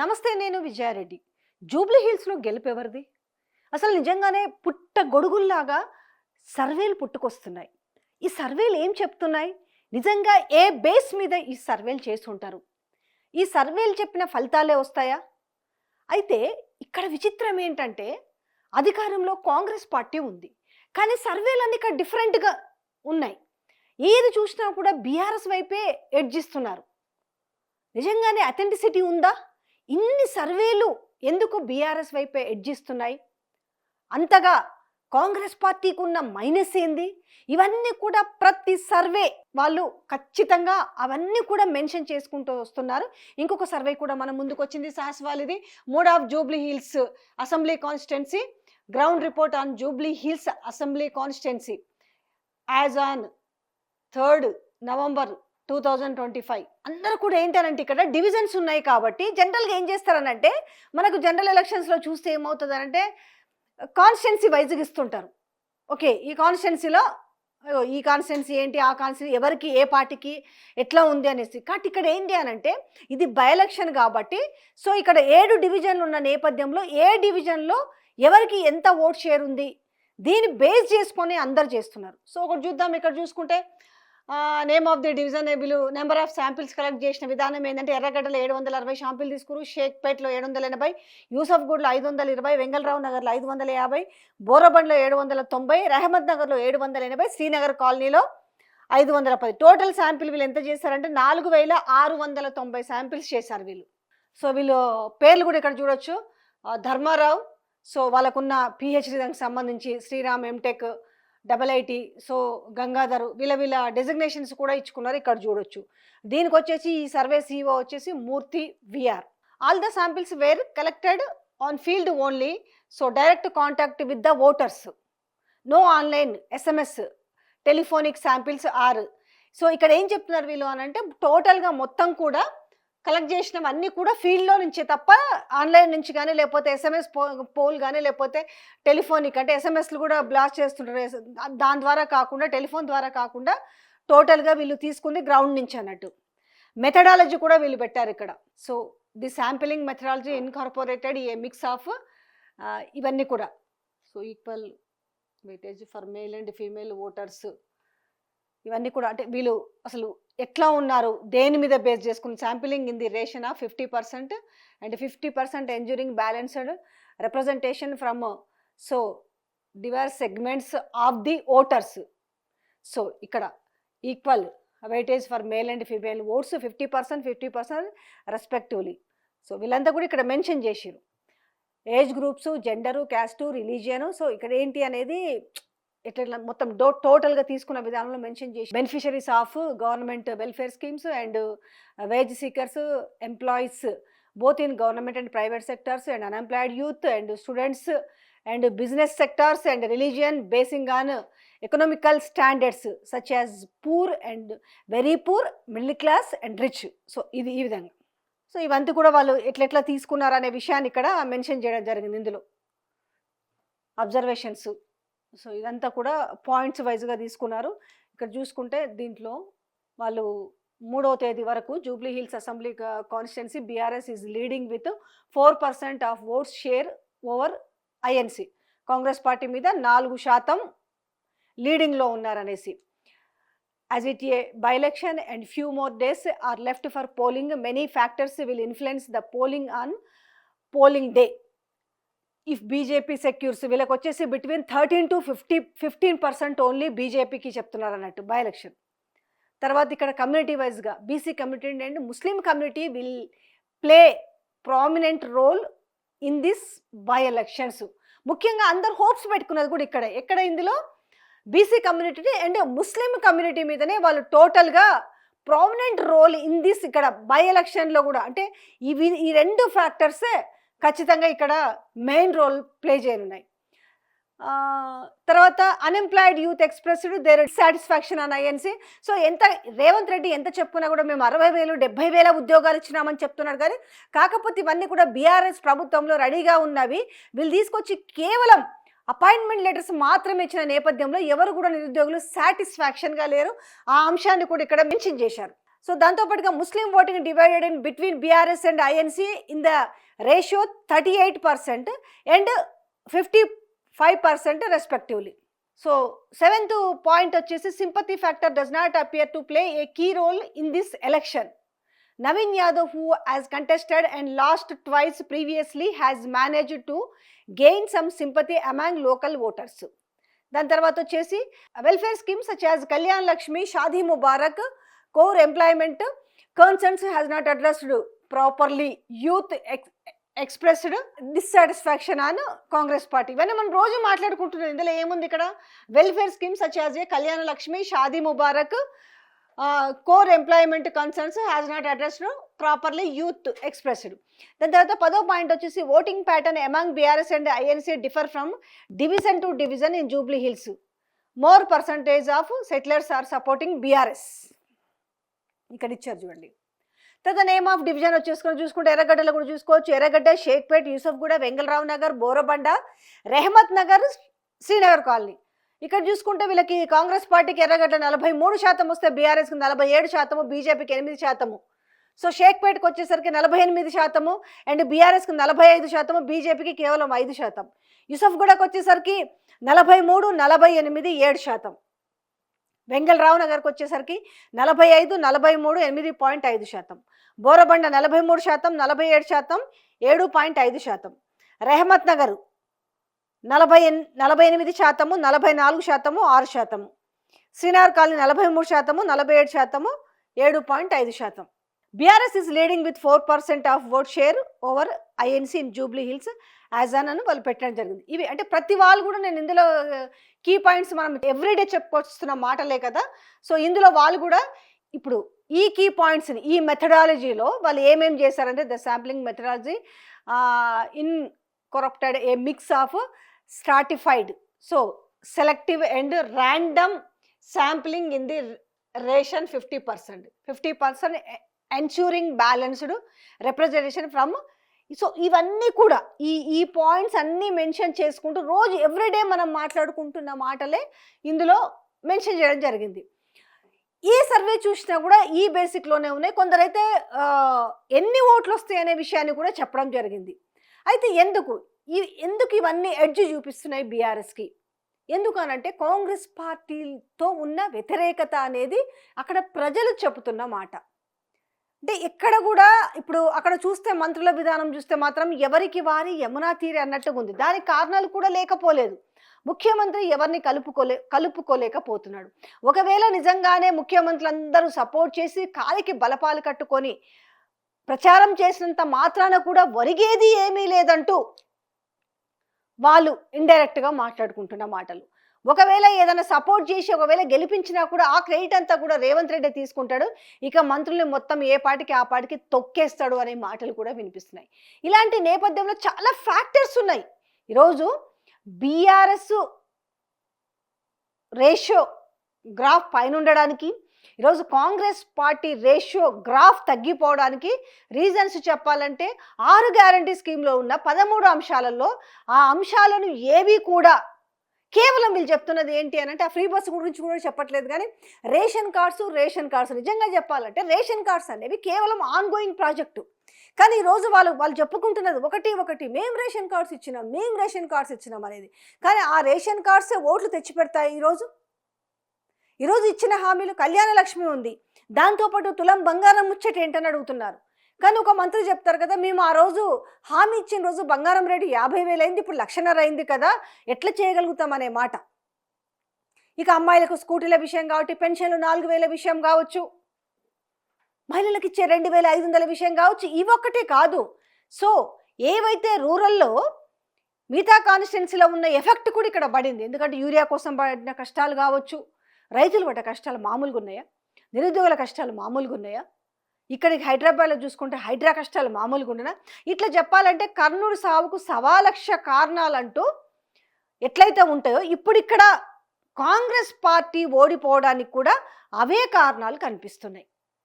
నమస్తే నేను విజయారెడ్డి. జూబ్లీ హిల్స్లో గెలిపెవరిది? అసలు నిజంగానే పుట్ట గొడుగుల్లాగా సర్వేలు పుట్టుకొస్తున్నాయి. ఈ సర్వేలు ఏం చెప్తున్నాయి? నిజంగా ఏ బేస్ మీద ఈ సర్వేలు చేస్తుంటారు? ఈ సర్వేలు చెప్పిన ఫలితాలే వస్తాయా? అయితే ఇక్కడ విచిత్రం ఏంటంటే అధికారంలో కాంగ్రెస్ పార్టీ ఉంది. కానీ సర్వేలన్నీ ఇక్కడ డిఫరెంట్గా ఉన్నాయి. ఏది చూసినా కూడా బీఆర్ఎస్ వైపే ఎడ్జిస్తున్నారు నిజంగానే అథెంటిసిటీ ఉందా? ఇన్ని సర్వేలు ఎందుకు బీఆర్ఎస్ వైపే ఎడ్జిస్తున్నాయి? అంతగా కాంగ్రెస్ పార్టీకి ఉన్న మైనస్ ఏంది? ఇవన్నీ కూడా ప్రతి సర్వే వాళ్ళు ఖచ్చితంగా అవన్నీ కూడా మెన్షన్ చేసుకుంటూ వస్తున్నారు. ఇంకొక సర్వే కూడా మన ముందుకు వచ్చింది SAS mood of Jubilee Hills assembly constituency. Ground report on Jubilee Hills assembly constituency. As on third November two thousand twenty five అందరూ కూడా ఏంటనంటే ఇక్కడ డివిజన్స్ ఉన్నాయి కాబట్టి జనరల్గా ఏం చేస్తారనంటే మనకు జనరల్ ఎలక్షన్స్లో చూస్తే ఏమవుతుందనంటే కాన్స్టిట్యున్సీ వైజ్గా ఇస్తుంటారు. ఓకే ఈ కాన్స్టిట్యున్సీలో ఈ కాన్స్టిట్యున్సీ ఏంటి ఆ కాన్స్టిట్యున్సీ ఎవరికి ఏ పార్టీకి ఎట్లా ఉంది అనేసి. కాబట్టి ఇక్కడ ఏంటి అనంటే ఇది బై ఎలక్షన్ కాబట్టి సో ఇక్కడ ఏడు డివిజన్లు ఉన్న నేపథ్యంలో ఏ డివిజన్లో ఎవరికి ఎంత ఓట్ షేర్ ఉంది దీన్ని బేస్ చేసుకొని అందరు చేస్తున్నారు. సో ఒకటి చూద్దాం ఇక్కడ చూసుకుంటే నేమ్ ఆఫ్ ది డివిజన్ బిలు నెంబర్ ఆఫ్ శాంపిల్స్ కలెక్ట్ చేసిన విధానం ఏంటంటే ఎర్రగడ్డలో ఏడు వందల అరవై శాంపిల్ తీసుకురు షేక్పేట్లో ఏడు వందల ఎనభై యూసఫ్గూడ్లో ఐదు వందల ఇరవై వెంగళరావు నగర్లో ఐదు వందల యాభై బోరబండ్లో ఏడు వందల తొంభై రహమద్ నగర్లో ఏడు వందల ఎనభై శ్రీనగర్ కాలనీలో ఐదు వందల పది. టోటల్ శాంపిల్ వీళ్ళు ఎంత చేశారంటే నాలుగు వేల ఆరు వందల తొంభై శాంపిల్స్ చేశారు వీళ్ళు. సో వీళ్ళు పేర్లు కూడా ఇక్కడ చూడొచ్చు. ధర్మారావు సో వాళ్ళకున్న పిహెచ్డీ దానికి సంబంధించి Sriram MTech double IT so Gangadhar వీళ్ళ వీళ్ళ డెసిగ్నేషన్స్ కూడా ఇచ్చుకున్నారు ఇక్కడ చూడొచ్చు. దీనికి వచ్చేసి ఈ సర్వే సీఓ వచ్చేసి Murthy VR all the samples were collected on field only so direct contact with the voters no online SMS telephonic samples are so ఇక్కడ ఏం చెప్తున్నారు వీళ్ళు అని అంటే టోటల్గా మొత్తం కూడా కలెక్ట్ చేసినవన్నీ కూడా ఫీల్డ్లో నుంచి తప్ప ఆన్లైన్ నుంచి కానీ లేకపోతే ఎస్ఎంఎస్ పో పోల్ కానీ లేకపోతే టెలిఫోనిక్ అంటే ఎస్ఎంఎస్లు కూడా బ్లాస్ట్ చేస్తుంటారు దాని ద్వారా కాకుండా టెలిఫోన్ ద్వారా కాకుండా టోటల్గా వీళ్ళు తీసుకుంది గ్రౌండ్ నుంచి అన్నట్టు. మెథడాలజీ కూడా వీళ్ళు పెట్టారు ఇక్కడ. So the sampling methodology incorporated a mix of ఇవన్నీ కూడా. So equal weightage for male and female voters ఇవన్నీ కూడా అంటే వీళ్ళు అసలు ఎట్లా ఉన్నారు? దేని మీద బేస్ చేసుకుని? Sampling in the ration of fifty percent and fifty percent ensuring balanced representation from so diverse segments of the voters. So ఇక్కడ equal weightage for male and female votes fifty percent fifty percent respectively. So వీళ్ళంతా కూడా ఇక్కడ mention చేసిరు age groups gender caste religion so ఇక్కడ ఏంటి అనేది ఎట్లా మొత్తం డో టోటల్గా తీసుకున్న విధానంలో మెన్షన్ చేసి beneficiaries of government welfare schemes and wage seekers employees both in government and private sectors and unemployed youth and students and business sectors and religion basing on economical standards such as poor and very poor middle class and rich. So ఇది ఈ విధంగా. So ఇవంతా కూడా వాళ్ళు ఎట్లెట్లా తీసుకున్నారు అనే విషయాన్ని ఇక్కడ మెన్షన్ చేయడం జరిగింది ఇందులో. అబ్జర్వేషన్స్. సో ఇదంతా కూడా పాయింట్స్ వైజ్గా తీసుకున్నారు. ఇక్కడ చూసుకుంటే దీంట్లో వాళ్ళు మూడవ తేదీ వరకు Jubilee Hills assembly constituency BRS is leading with four percent of votes share over INC Congress party మీద నాలుగు శాతం లీడింగ్లో ఉన్నారనేసి. As it a by election and few more days are left for polling. Many factors will influence the polling on polling day. If BJP secures వీళ్ళకి వచ్చేసి between thirteen to fifty fifteen percent only బీజేపీకి చెప్తున్నారు అన్నట్టు by election తర్వాత ఇక్కడ community వైజ్గా BC community and Muslim community will play prominent role in this by elections ముఖ్యంగా అందరు హోప్స్ పెట్టుకున్నది కూడా ఇక్కడ. ఎక్కడ ఇందులో? BC community and Muslim community మీదనే వాళ్ళు టోటల్గా ప్రామినెంట్ రోల్ ఇన్ దిస్ ఇక్కడ బై ఎలక్షన్లో కూడా. అంటే ఇవి ఈ రెండు ఫ్యాక్టర్సే ఖచ్చితంగా ఇక్కడ మెయిన్ రోల్ ప్లే చేయనున్నాయి. తర్వాత unemployed youth expressed their satisfaction అని ఐఎన్సీ సో. ఎంత రేవంత్ రెడ్డి ఎంత చెప్పుకున్నా కూడా మేము అరవై వేలు డెబ్బై వేల ఉద్యోగాలు ఇచ్చినామని చెప్తున్నారు కానీ కాకపోతే ఇవన్నీ కూడా బీఆర్ఎస్ ప్రభుత్వంలో రెడీగా ఉన్నవి. వీళ్ళు తీసుకొచ్చి కేవలం అపాయింట్మెంట్ లెటర్స్ మాత్రమే ఇచ్చిన నేపథ్యంలో ఎవరు కూడా నిరుద్యోగులు సాటిస్ఫాక్షన్గా లేరు. ఆ అంశాన్ని కూడా ఇక్కడ మెన్షన్ చేశారు. సో దాంతోపాటుగా Muslim voting divided in between BRS and INC in the ratio thirty eight percent and fifty five percent respectively so seventh point వచ్చేసి sympathy factor does not appear to play a key role in this election Naveen Yadav who has contested and lost twice previously has managed to gain some sympathy among local voters దాని తర్వాత వచ్చేసి welfare schemes such as Kalyan Lakshmi Shaadi Mubarak core employment concerns has not addressed properly youth ex expressed dissatisfaction on Congress party ఇవన్నీ మనం రోజు మాట్లాడుకుంటున్నాం ఇందులో ఏముంది ఇక్కడ? Welfare schemes such as a Kalyana Lakshmi Shaadi Mubarak core employment concerns has not addressed properly youth expressed దాని తర్వాత పదో పాయింట్ వచ్చేసి voting pattern among BRS and INC differ from division to division in Jubilee Hills more percentage of settlers are supporting BRS ఇక్కడ ఇచ్చారు చూడండి. తర్వాత name of division వచ్చేసుకొని చూసుకుంటే ఎర్రగడ్డలో కూడా చూసుకోవచ్చు. ఎర్రగడ్డ షేక్పేట్ యూసఫ్గూడ వెంగళరావు నగర్ బోరబండ రెహమత్ నగర్ శ్రీనగర్ కాలనీ. ఇక్కడ చూసుకుంటే వీళ్ళకి కాంగ్రెస్ పార్టీకి ఎర్రగడ్డ నలభై మూడు శాతం వస్తే బీఆర్ఎస్కి నలభై ఏడు శాతము బీజేపీకి ఎనిమిది శాతము. సో షేక్పేట్కి వచ్చేసరికి నలభై ఎనిమిది శాతము అండ్ బీఆర్ఎస్కి నలభై ఐదు శాతము బీజేపీకి కేవలం ఐదు శాతం. యూసఫ్గూడకు వచ్చేసరికి నలభై మూడు నలభై ఎనిమిది ఏడు శాతం. వెంగళరావు నగర్కి వచ్చేసరికి నలభై ఐదు నలభై మూడు ఎనిమిది పాయింట్ ఐదు శాతం. బోరబండ నలభై మూడు శాతం నలభై ఏడు శాతం ఏడు పాయింట్ ఐదు శాతం. రెహమత్ నగర్ నలభై ఎన్ నలభై ఎనిమిది శాతము నలభై నాలుగు శాతము ఆరు శాతము. శ్రీనగర్ కాలనీ నలభై మూడు శాతము నలభై ఏడు శాతము ఏడు పాయింట్ ఐదు శాతం. BRS is leading with four percent of vote share over INC in Jubilee Hills. As on అని వాళ్ళు పెట్టడం జరిగింది. ఇవి అంటే ప్రతి వాళ్ళు కూడా నేను ఇందులో కీ పాయింట్స్ మనం ఎవ్రీడే చెప్పుకొస్తున్న మాటలే కదా! సో ఇందులో వాళ్ళు కూడా ఇప్పుడు ఈ కీ పాయింట్స్ని ఈ మెథడాలజీలో వాళ్ళు ఏమేం చేశారంటే the sampling methodology incorporated a mix of stratified. So selective and random sampling in the ration fifty percent. Fifty percent ensuring balanced representation from so ఇవన్నీ కూడా ఈ ఈ పాయింట్స్ అన్నీ మెన్షన్ చేసుకుంటూ రోజు ఎవ్రీడే మనం మాట్లాడుకుంటున్న మాటలే ఇందులో మెన్షన్ చేయడం జరిగింది. ఈ సర్వే చూసినా కూడా ఈ బేసిక్లోనే ఉన్నాయి. కొందరైతే ఎన్ని ఓట్లు వస్తాయి అనే విషయాన్ని కూడా చెప్పడం జరిగింది. అయితే ఎందుకు? ఈ ఎందుకు ఇవన్నీ ఎడ్జ్ చూపిస్తున్నాయి బీఆర్ఎస్కి? ఎందుకు అనంటే కాంగ్రెస్ పార్టీతో ఉన్న వ్యతిరేకత అనేది అక్కడ ప్రజలు చెబుతున్న మాట. అంటే ఎక్కడ కూడా ఇప్పుడు అక్కడ చూస్తే మంత్రుల విధానం చూస్తే మాత్రం ఎవరికి వారి యమునా తీరి అన్నట్టుగా ఉంది. దానికి కారణాలు కూడా లేకపోలేదు. ముఖ్యమంత్రి ఎవరిని కలుపుకోలే కలుపుకోలేకపోతున్నాడు. ఒకవేళ నిజంగానే ముఖ్యమంత్రులు అందరూ సపోర్ట్ చేసి కాలికి బలపాలు కట్టుకొని ప్రచారం చేసినంత మాత్రాన కూడా ఒరిగేది ఏమీ లేదంటూ వాళ్ళు ఇండైరెక్ట్గా మాట్లాడుకుంటున్న మాటలు. ఒకవేళ ఏదైనా సపోర్ట్ చేసి ఒకవేళ గెలిపించినా కూడా ఆ క్రెడిట్ అంతా కూడా రేవంత్ రెడ్డి తీసుకుంటాడు. ఇక మంత్రుల్ని మొత్తం ఏ పాటికి ఆ పాటికి తొక్కేస్తాడు అనే మాటలు కూడా వినిపిస్తున్నాయి. ఇలాంటి నేపథ్యంలో చాలా ఫ్యాక్టర్స్ ఉన్నాయి. ఈరోజు బీఆర్ఎస్ రేషియో గ్రాఫ్ పైన ఉండడానికి ఈరోజు కాంగ్రెస్ పార్టీ రేషియో గ్రాఫ్ తగ్గిపోవడానికి రీజన్స్ చెప్పాలంటే ఆరు గ్యారంటీ స్కీమ్లో ఉన్న పదమూడు అంశాలలో ఆ అంశాలను ఏవి కూడా కేవలం వీళ్ళు చెప్తున్నది ఏంటి అని అంటే ఆ ఫ్రీ బస్సు గురించి కూడా చెప్పట్లేదు కానీ రేషన్ కార్డ్స్ రేషన్ కార్డ్స్ నిజంగా చెప్పాలంటే రేషన్ కార్డ్స్ అనేవి కేవలం ఆన్గోయింగ్ ప్రాజెక్టు. కానీ ఈరోజు వాళ్ళు వాళ్ళు చెప్పుకుంటున్నది ఒకటి ఒకటి మేము రేషన్ కార్డ్స్ ఇచ్చినాం మేము రేషన్ కార్డ్స్ ఇచ్చినాం అనేది. కానీ ఆ రేషన్ కార్డ్సే ఓట్లు తెచ్చి పెడతాయి ఈరోజు ఈరోజు ఇచ్చిన హామీలు కళ్యాణ లక్ష్మి ఉంది. దాంతోపాటు తులం బంగారం ముచ్చట ఏంటని అడుగుతున్నారు. కానీ ఒక మంత్రి చెప్తారు కదా మేము ఆ రోజు హామీ ఇచ్చిన రోజు బంగారం రేటు యాభై వేలు అయింది ఇప్పుడు లక్షన్నర అయింది కదా ఎట్లా చేయగలుగుతాం అనే మాట. ఇక అమ్మాయిలకు స్కూటీల విషయం కాబట్టి పెన్షన్లు నాలుగు వేల విషయం కావచ్చు మహిళలకు ఇచ్చే రెండు వేల ఐదు వందల విషయం కావచ్చు ఇవొక్కటే కాదు. సో ఏవైతే రూరల్లో మిగతా కాన్స్టిట్యున్సీలో ఉన్న ఎఫెక్ట్ కూడా ఇక్కడ పడింది. ఎందుకంటే యూరియా కోసం పడిన కష్టాలు కావచ్చు రైతులు పడ్డ కష్టాలు మామూలుగా ఉన్నాయా నిరుద్యోగుల కష్టాలు మామూలుగా ఉన్నాయా ఇక్కడికి హైదరాబాద్లో చూసుకుంటే హైడ్రా కష్టాలు మామూలుగా ఉండనా? ఇట్లా చెప్పాలంటే కర్నూలు సావుకు సవాలక్ష కారణాలు కారణాలంటూ ఎట్లయితే ఉంటాయో ఇప్పుడు ఇక్కడ కాంగ్రెస్ పార్టీ ఓడిపోవడానికి కూడా అవే కారణాలు కనిపిస్తున్నాయి.